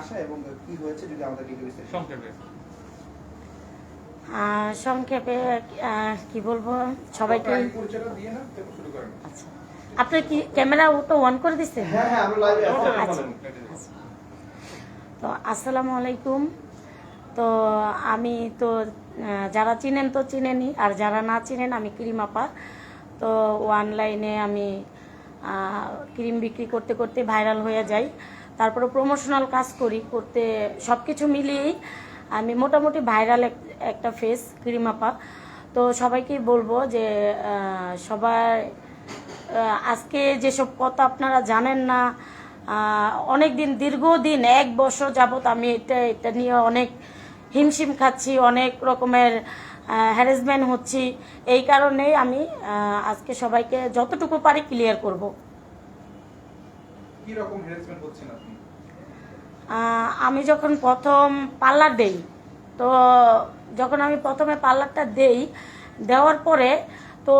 আসা এবং কি হয়েছে যদি আমাদেরকে একটু সংক্ষেপে। সংক্ষেপে কি বলব? সবাইকে আপনার পরিচয়টা দিয়ে না তারপর শুরু করেন। আচ্ছা। আপনার কি ক্যামেরা ওটা অন করে দিচ্ছেন হ্যাঁ হ্যাঁ আমরা লাইভে আছি। আচ্ছা। তো আসসালামু আলাইকুম। তো আমি তো যারা চিনেন তো চিনেনি আর যারা না চিনেন আমি ক্রিম আপা তো অনলাইনে আমি ক্রিম বিক্রি করতে করতে ভাইরাল হয়ে যাই। তারপরে প্রমোশনাল কাজ করি করতে সব কিছু মিলিয়েই আমি মোটামুটি ভাইরাল একটা ফেস ক্রিম আপা তো সবাইকেই বলব যে আহ, আজকে যেসব কথা আপনারা জানেন না অনেক দিন দীর্ঘদিন এক বছর যাবত আমি এটা এটা নিয়ে অনেক হিমশিম খাচ্ছি অনেক রকমের হ্যারাসমেন্ট হচ্ছি। এই কারণেই আমি আজকে সবাইকে যতটুকু পারি ক্লিয়ার করব। কি রকম হ্যারাসমেন্ট হচ্ছেন আপনি? আমি যখন প্রথম পার্লার দেই, তো যখন আমি প্রথমে পার্লারটা দেই, দেওয়ার পরে তো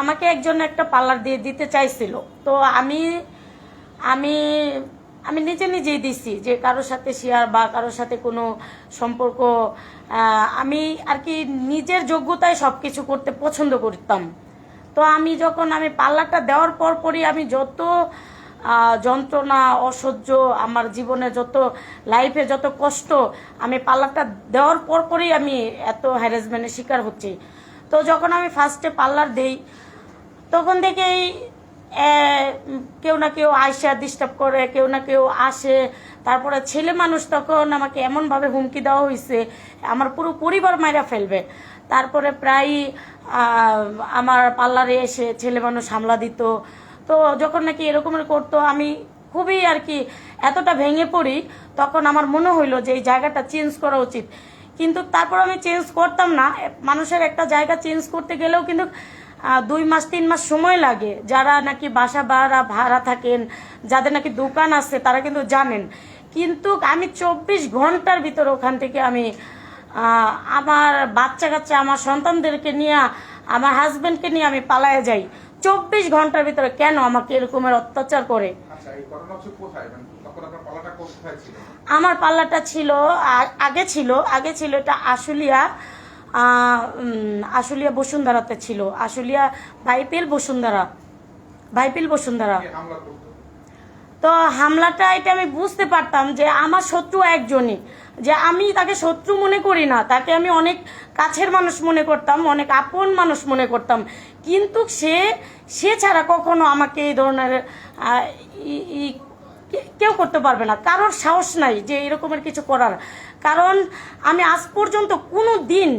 আমাকে একজন একটা পার্লার দিয়ে দিতে চাইছিল। তো আমি আমি আমি নিজে নিজেই দিছি যে কারোর সাথে শেয়ার বা কারোর সাথে কোনো সম্পর্ক আমি আর কি নিজের যোগ্যতায় সব কিছু করতে পছন্দ করতাম। তো আমি যখন আমি পার্লারটা দেওয়ার পর পরই আমি যত যন্ত্রণা, অসহ্য, আমার জীবনে যত লাইফে যত কষ্ট, আমি পার্লারটা দেওয়ার পর পরই আমি এত হ্যারাসমেন্টের শিকার হচ্ছি। তো যখন আমি ফার্স্টে পার্লার দেই, তখন থেকেই কেউ না কেউ আইসা ডিস্টার্ব করে, কেউ না কেউ আসে। তারপরে ছেলে মানুষ তখন আমাকে এমনভাবে হুমকি দেওয়া হয়েছে আমার পুরো পরিবার মাইরা ফেলবে। তারপরে প্রায় আমার পার্লারে এসে ছেলে মানুষ হামলা দিত। তো যখন নাকি এরকমের করতো, আমি খুবই আর কি এতটা ভেঙে পড়ি, তখন আমার মনে হইল যে এই জায়গাটা চেঞ্জ করা উচিত। কিন্তু তারপর আমি চেঞ্জ করতাম না। মানুষের একটা জায়গা চেঞ্জ করতে গেলেও কিন্তু দুই মাস, তিন মাস সময় লাগে। যারা নাকি বাসা ভাড়া ভাড়া থাকেন, যাদের নাকি দোকান আছে, তারা কিন্তু জানেন। কিন্তু আমি চব্বিশ ঘণ্টার ভিতর ওখান থেকে আমি আমার বাচ্চা কাচ্চা আমার সন্তানদেরকে নিয়ে, আমার হাজব্যান্ডকে নিয়ে আমি পালায়ে যাই। চব্বিশ ঘণ্টার ভিতরে কেন আমাকে এরকমের অত্যাচার করে? আচ্ছা মানে আমার পাল্লাটা ছিল আগে ছিল আগে ছিল এটা আশুলিয়া আশুলিয়া বসুন্ধরাতে ছিল। আশুলিয়া বাইপেল বসুন্ধরা বাইপেল বসুন্ধরা। তো হামলাটা এটা আমি বুঝতে পারতাম যে আমার শত্রু একজনই। যে আমি তাকে শত্রু মনে করি না, তাকে আমি অনেক কাছের মানুষ মনে করতাম, অনেক আপন মানুষ মনে করতাম। কিন্তু সে সে ছাড়া কখনো আমাকে এই ধরনের কেউ করতে পারবে না। কারোর সাহস নাই যে এরকমের কিছু করার। কারণ আমি আজ পর্যন্ত কোনো দিন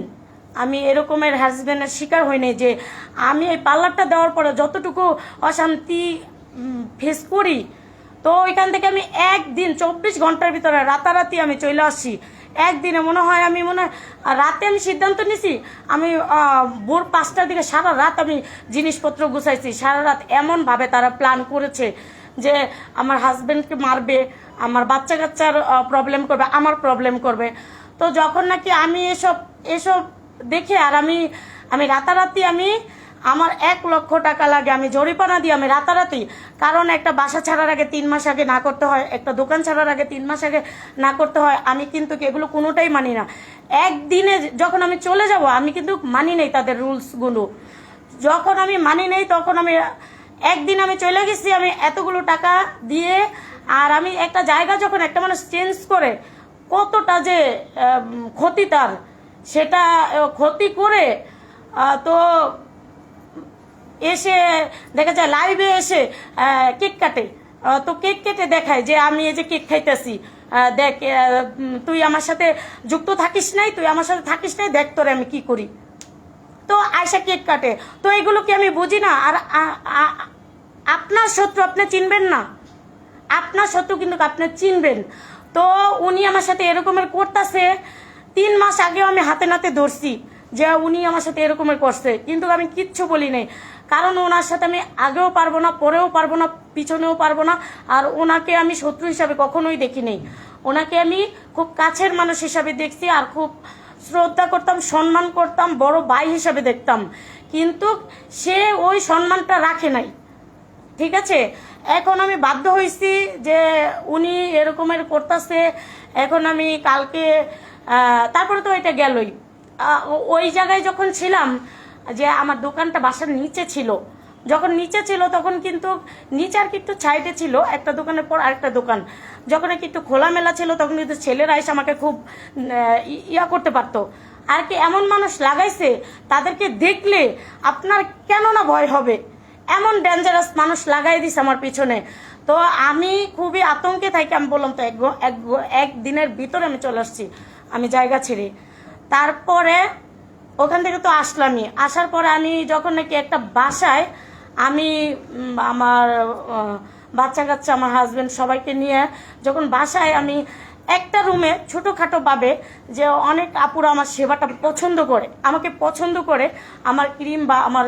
আমি এরকমের হ্যাজবেন্ডের শিকার হইনি যে আমি এই পার্লারটা দেওয়ার পরে যতটুকু অশান্তি ফেস করি তো ওইখান থেকে আমি একদিন, চব্বিশ ঘণ্টার ভিতরে রাতারাতি আমি চলে আসছি। একদিনে মনে হয় আমি মনে হয় রাতে আমি সিদ্ধান্ত নিছি, আমি ভোর পাঁচটার দিকে সারা রাত আমি জিনিসপত্র গুছাইছি। সারা রাত এমনভাবে তারা প্ল্যান করেছে যে আমার হাজব্যান্ডকে মারবে, আমার বাচ্চা কাচ্চার প্রবলেম করবে, আমার প্রবলেম করবে। তো যখন নাকি আমি এসব এসব দেখে আর আমি আমি রাতারাতি আমি আমার এক লক্ষ টাকা লাগে। আমি জরিপানা দিই, আমি রাতারাতি। কারণ একটা বাসা ছাড়ার আগে তিন মাস আগে না করতে হয়, একটা দোকান ছাড়ার আগে তিন মাস আগে না করতে হয়। আমি কিন্তু এগুলো কোনোটাই মানি না। একদিনে যখন আমি চলে যাব, আমি কিন্তু মানি নেই তাদের রুলসগুলো। যখন আমি মানি নেই, তখন আমি একদিন আমি চলে গেছি, আমি এতগুলো টাকা দিয়ে, আর আমি একটা জায়গা যখন একটা মানুষ চেঞ্জ করে, কতটা যে ক্ষতি তার, সেটা ক্ষতি করে তো এসে, দেখা যায় লাইভে এসে কেক কাটে। তো কেক কেটে দেখায় যে আমি এই যে কেক খাইতেছি। দেখ তুই আমার সাথে যুক্ত থাকিস নাই, তুই আমার সাথে থাকিস নাই, দেখ তোরে আমি কি করি। তো আয়সা কেক কাটে। তো এগুলো কি আমি বুঝি না। আর আপনার শত্রু আপনি চিনবেন না। আপনার শত্রু কিন্তু আপনি চিনবেন। তো উনি আমার সাথে এরকমের করতেছে। তিন মাস আগেও আমি হাতে নাতে ধরছি যে উনি আমার সাথে এরকমের করছে। কিন্তু আমি কিচ্ছু বলি নাই। কারণ ওনার সাথে আমি আগেও পারব না, পরেও পারব না, পিছনেও পারব না, আর ওনাকে আমি শত্রু হিসাবে কখনোই দেখি নেই ওনাকে আমি খুব কাছের মানুষ হিসাবে দেখছি আর খুব শ্রদ্ধা করতাম, সম্মান করতাম, বড় ভাই হিসাবে দেখতাম। কিন্তু সে ওই সম্মানটা রাখে নাই। ঠিক আছে? এখন আমি বাধ্য হয়েছি যে উনি এরকমের করতেছে, এখন আমি কালকে তারপরে তো এটা গেলই। ওই জায়গায় যখন ছিলাম যে আমার দোকানটা বাসার নিচে ছিল। যখন নিচে ছিল তখন কিন্তু নিচে আর কি একটু সাইডে ছিল একটা দোকানের পর আরেকটা দোকান। যখন কি একটু খোলামেলা ছিল তখন কিন্তু ছেলেরা এসে আমাকে খুব ইয়া করতে পারতো। আর কি এমন মানুষ লাগাইছে, তাদেরকে দেখলে আপনার কেন না ভয় হবে? এমন ডেঞ্জারাস মানুষ লাগাই দিছে আমার পিছনে। তো আমি খুবই আতঙ্কে থাকি, আমি বললাম তো এক ভিতরে আমি চলে আসছি, আমি জায়গা ছেড়ে। তারপরে ওখান থেকে তো আসলামই। আসার পরে আমি যখন নাকি একটা বাসায় আমি আমার বাচ্চা কাচ্চা, আমার হাজবেন্ড সবাইকে নিয়ে যখন বাসায় আমি একটা রুমে ছোটোখাটো পাবে যে অনেক আপুরা আমার সেবাটা পছন্দ করে, আমাকে পছন্দ করে আমার ক্রিম বা আমার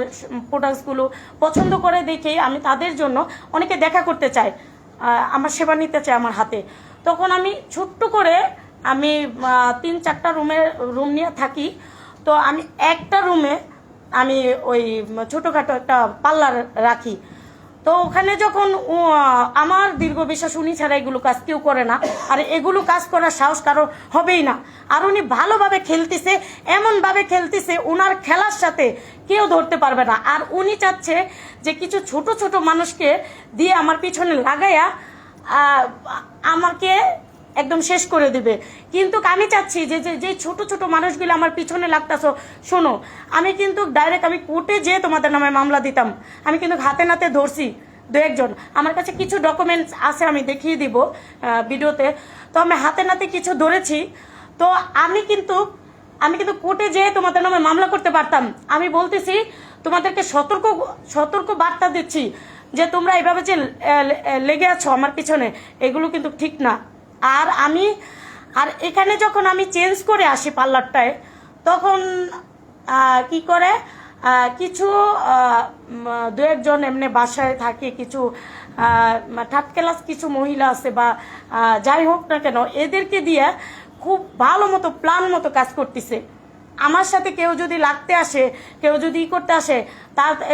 প্রোডাক্টসগুলো পছন্দ করে দেখেই আমি তাদের জন্য অনেকে দেখা করতে চাই আমার সেবা নিতে চায় আমার হাতে। তখন আমি ছোট্ট করে আমি তিন চারটা রুমে রুম নিয়ে থাকি। তো আমি একটা রুমে আমি ওই ছোটোখাটো একটা পার্লার রাখি। তো ওখানে যখন আমার দীর্ঘ বিশ্বাস উনি ছাড়া এগুলো কাজ কেউ করে না। আর এগুলো কাজ করার সাহস কারও হবেই না। আর উনি ভালোভাবে খেলতেছে, এমনভাবে খেলতেছে ওনার খেলার সাথে কেউ ধরতে পারবে না। আর উনি চাচ্ছে যে কিছু ছোট ছোট মানুষকে দিয়ে আমার পিছনে লাগাইয়া আমাকে একদম শেষ করে দিবে। কিন্তু আমি চাচ্ছি যে যে ছোট ছোট মানুষগুলো আমার পিছনে লাগতাছো, শোনো, আমি কিন্তু ডাইরেক্ট আমি কোর্টে যেয়ে তোমাদের নামে মামলা দিতাম। আমি কিন্তু হাতে নাতে ধরছি দু একজন। আমার কাছে কিছু ডকুমেন্টস আছে, আমি দেখিয়ে দিব ভিডিওতে। তো আমি হাতে নাতে কিছু ধরেছি। তো আমি কিন্তু আমি কিন্তু কোর্টে যেয়ে তোমাদের নামে মামলা করতে পারতাম। আমি বলতেছি, তোমাদেরকে সতর্ক সতর্ক বার্তা দিচ্ছি যে তোমরা এভাবে যে লেগে আছো আমার পিছনে, এগুলো কিন্তু ঠিক না। আর আমি, আর এখানে যখন আমি চেঞ্জ করে আসি পার্লারটায়, তখন কি করে? কিছু দু একজন এমনি বাসায় থাকে, কিছু থার্ড ক্লাস কিছু মহিলা আছে বা যাই হোক না কেন, এদেরকে দিয়ে খুব ভালো মতো প্ল্যান মতো কাজ করতেছে। আমার সাথে কেউ যদি লাগতে আসে কেউ যদি ই করতে আসে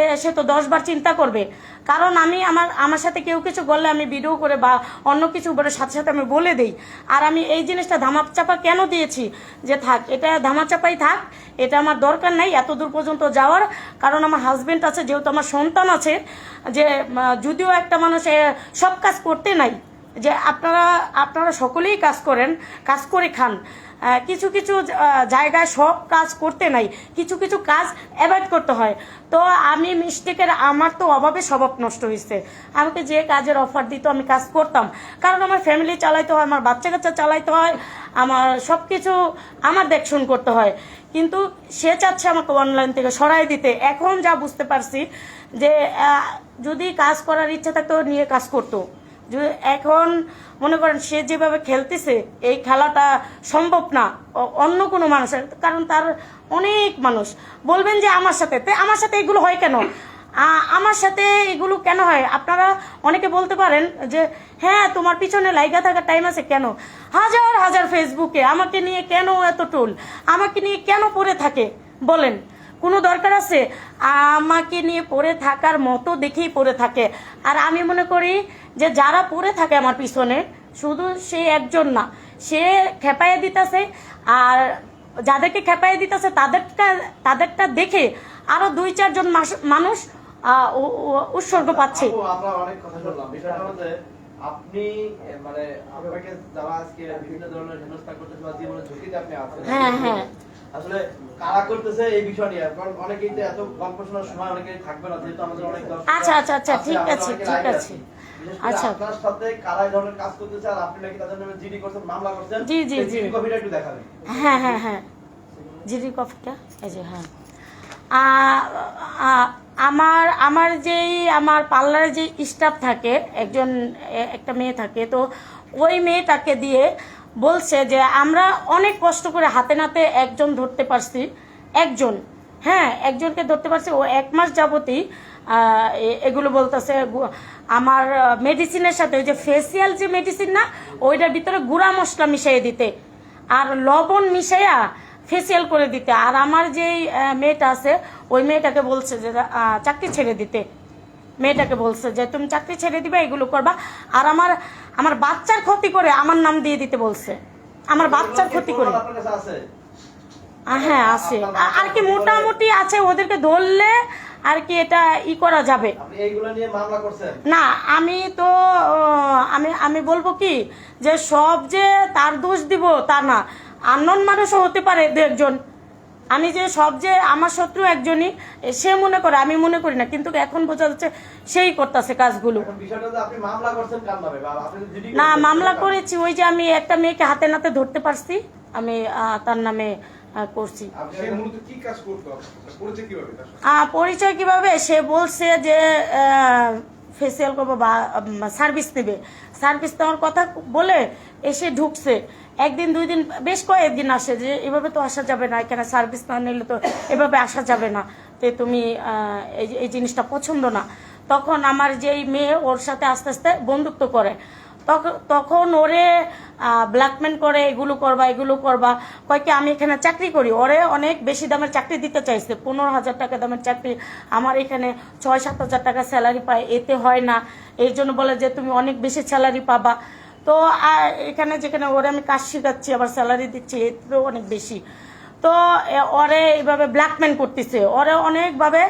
এ, সে তো দশবার চিন্তা করবে। কারণ আমি আমার আমার সাথে কেউ কিছু বললে আমি ভিডিও করে বা অন্য কিছু বলে সাথে সাথে আমি বলে দিই। আর আমি এই জিনিসটা ধামাচাপা কেন দিয়েছি? যে থাক এটা ধামাচাপাই থাক এটা আমার দরকার নাই এত দূর পর্যন্ত যাওয়ার। কারণ আমার হাজব্যান্ড আছে যেহেতু আমার সন্তান আছে যে যদিও একটা মানুষ সব কাজ করতে নাই যে আপনারা আপনারা সকলেই কাজ করেন কাজ করে খান। কিছু কিছু জায়গায় সব কাজ করতে নাই, কিছু কিছু কাজ অ্যাভয়েড করতে হয়। তো আমি মিস্টেকের, আমার তো অভাবে স্বভাব নষ্ট হয়েছে আমাকে যে কাজের অফার দিত, আমি কাজ করতাম। কারণ আমার ফ্যামিলি চালাইতে হয়, আমার বাচ্চা কাচ্চা চালাইতে হয়, আমার সব কিছু আমার দেখশন করতে হয়। কিন্তু সে চাচ্ছে আমাকে অনলাইন থেকে সরাই দিতে। এখন যা বুঝতে পারছি যে যদি কাজ করার ইচ্ছা থাকতো, নিয়ে কাজ করতো। এখন মনে করেন সে যেভাবে খেলতেছে, এই খেলাটা সম্ভব না অন্য কোনো মানুষের, কারণ তার অনেক মানুষ। বলবেন যে আমার সাথে, তে আমার সাথে এগুলো হয় কেন? আমার সাথে এগুলো কেন হয়? আপনারা অনেকে বলতে পারেন যে হ্যাঁ তোমার পিছনে লাইগা থাকার টাইম আছে কেন? হাজার হাজার ফেসবুকে আমাকে নিয়ে কেন এত টোল? আমাকে নিয়ে কেন পড়ে থাকে? বলেন। কোনো দরকার আছে? আমাকে নিয়ে পড়ে থাকার মতো দেখেই পড়ে থাকে। আর আমি মনে করি যে যারা পড়ে থাকে আমার পিছনে শুধু সে একজন না সে খেপাইয়ে দিতেছে আর যাদেরকে খেপাইয়ে দিতেছে তাদেরটা তাদেরটা দেখে আরও দুই চারজন মানুষ উৎসর্গ পাচ্ছে আমরা অনেক কথা শুনলাম আপনি মানে আপনাকে যারা আজকে বিভিন্ন ধরনের হেনস্থা করতেছে বা জীবনের ঝুঁকিতে আপনি আছেন হ্যাঁ, হ্যাঁ। আসলে কারা করতেছে এই বিষয় নিয়ে কারণ অনেকেই তো এত গল্প শোনার সময় অনেকেই থাকবে না যেহেতু আমাদের অনেক আচ্ছা, আচ্ছা, আচ্ছা, ঠিক আছে, ঠিক আছে। আচ্ছা। আপনার সাথে কারা এই ধরনের কাজ করতেছে আর আপনি নাকি তাদের নামে জিডি করছেন মামলা করছেন জি, জি, জি। জিডি কপিটা একটু দেখাবেন হ্যাঁ হ্যাঁ হ্যাঁ জিরি কফিটা এই যে হ্যাঁ আমার আমার যেই আমার পার্লারে যে স্টাফ থাকে একজন একটা মেয়ে থাকে তো ওই মেয়েটাকে দিয়ে বলছে যে আমরা অনেক কষ্ট করে হাতে নাতে একজন ধরতে পারছি একজন হ্যাঁ একজনকে ধরতে পারছি ও এক মাস যাবতই এ- এগুলো বলতেছে আমার মেডিসিনের সাথে ওই যে ফেসিয়াল যে মেডিসিন না ওইটার ভিতরে গুঁড়া মশলা মিশিয়ে দিতে। আর লবণ মিশাইয়া ফেসিয়াল করে দিতে। আর আমার যেই মেয়েটা আছে ওই মেয়েটাকে বলছে যে চাকরি ছেড়ে দিতে। মেয়েটাকে বলছে যে তুমি চাকরি ছেড়ে দিবে এগুলো করবা। আর আমার আমার বাচ্চার ক্ষতি করে আমার নাম দিয়ে দিতে বলছে। আমার বাচ্চার ক্ষতি করে। হ্যাঁ আছে। আর কি মোটামুটি আছে ওদেরকে ধরলে আর কি এটা ই করা যাবে? না আমি তো আমি আমি বলব কি যে সব যে তার দোষ দিব তা না। আননোন মানুষও হতে পারে দু একজন। আমি যে সব যে আমার শত্রু একজনই সে মনে করে আমি মনে করি না কিন্তু এখন বোঝা যাচ্ছে সেই করতেছে কাজগুলো। না মামলা করেছি ওই যে আমি একটা মেয়েকে হাতে নাতে ধরতে পারছি। আমি তার নামে করছি পরিচয় কীভাবে সে বলছে যে ফেসিয়াল করব বা সার্ভিস নেবে। সার্ভিস নেওয়ার কথা বলে এসে ঢুকছে। একদিন দুই দিন বেশ কয়েকদিন আসে যে এভাবে তো আসা যাবে না। এখানে সার্ভিস না নিলে তো এভাবে আসা যাবে না। তে তুমি এই এই জিনিসটা পছন্দ না। তখন আমার যেই মেয়ে ওর সাথে আস্তে আস্তে বন্ধুত্ব করে। তখন ওরে ব্ল্যাকমেন করে, এগুলো করবা এগুলো করবা। কয় কি, আমি এখানে চাকরি করি। ওরে অনেক বেশি দামের চাকরি দিতে চাইছে। পনেরো হাজার টাকা দামের চাকরি। আমার এখানে ছয়, সাত হাজার টাকা স্যালারি পায়। এতে হয় না। এই জন্য বলে যে, তুমি অনেক বেশি স্যালারি পাবা। তো এখানে যেখানে ওরে আমি কাজ শিখাচ্ছি, আবার স্যালারি দিচ্ছি, এতেও অনেক বেশি। তো ওরে এইভাবে ব্ল্যাকমেন করতেছে। ওরে অনেকভাবে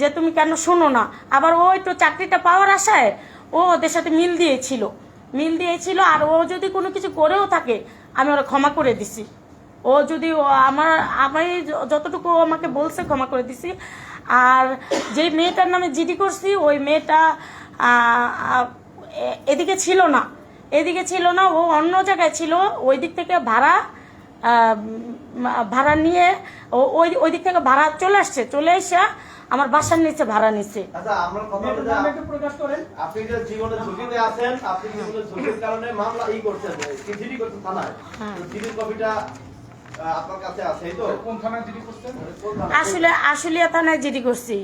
যে, তুমি কেন শোনো না? আবার ওই তো চাকরিটা পাওয়ার আশায় ও ওদের সাথে মিল দিয়েছিল। মিল দিয়েছিল আর ও যদি কোনো কিছু করেও থাকে, আমি ওরা ক্ষমা করে দিছি। ও যদি আমার, আমি যতটুকু আমাকে বলছে ক্ষমা করে দিছি। আর যেই মেয়েটার নামে জিডি করছি, ওই মেয়েটা এদিকে ছিল না। এদিকে ছিল না, ও অন্য জায়গায় ছিল, ওই দিক থেকে ভাড়া ভাড়া নিয়ে ওই ওই দিক থেকে ভাড়া চলে আসছে। চলে এসে আমার বাসার নিচে ভাড়া নিচ্ছে আচ্ছা আমরা কথা বলতে নাম একটু প্রকাশ করেন। আপনি যে জীবনের ঝুঁকিতে আছেন আপনি জীবনের ঝুঁকির কারণে মামলা ই করছেন কি জিডি করছেন থানায়। হ্যাঁ। তো জিডির কপিটা আহ, আপনার কাছে আছে এই তো? কোন থানায় জিডি করছেন? কোন থানায়? আসলে আশুলিয়া থানায় জিডি করছি।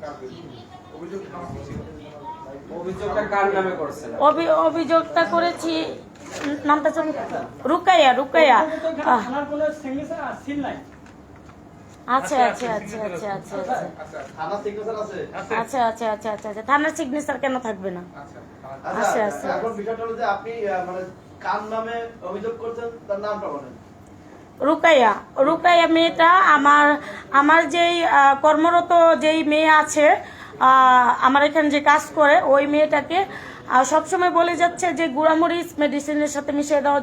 কার বিরুদ্ধে? অভিযোগ নাম কি ছিল? অভিযোগটা কার নামে করছেন? অভি- অভিযোগটা করেছি নামটা রুকাইয়া রুকাইয়া আহ, থানার কোনো সিগনেচার আর সিল নাই আচ্ছা আচ্ছা আচ্ছা আচ্ছা আচ্ছা আচ্ছা আচ্ছা আচ্ছা আচ্ছা আচ্ছা আচ্ছা আচ্ছা থানার সিগনেচার কেন থাকবে না আচ্ছা আচ্ছা এখন বিষয়টা হলো যে আপনি মানে কার নামে অভিযোগ করছেন তার নামটা বলেন রুকাইয়া রুকাইয়া মেয়েটা আমার আমার যেই কর্মরত যেই মেয়ে আছে আমার এখানে যে কাজ করে ওই মেয়েটাকে সবসময় বলে যাচ্ছে যে গুড়ামরিচ মেডিসিনের সাথে মিশিয়ে দেওয়া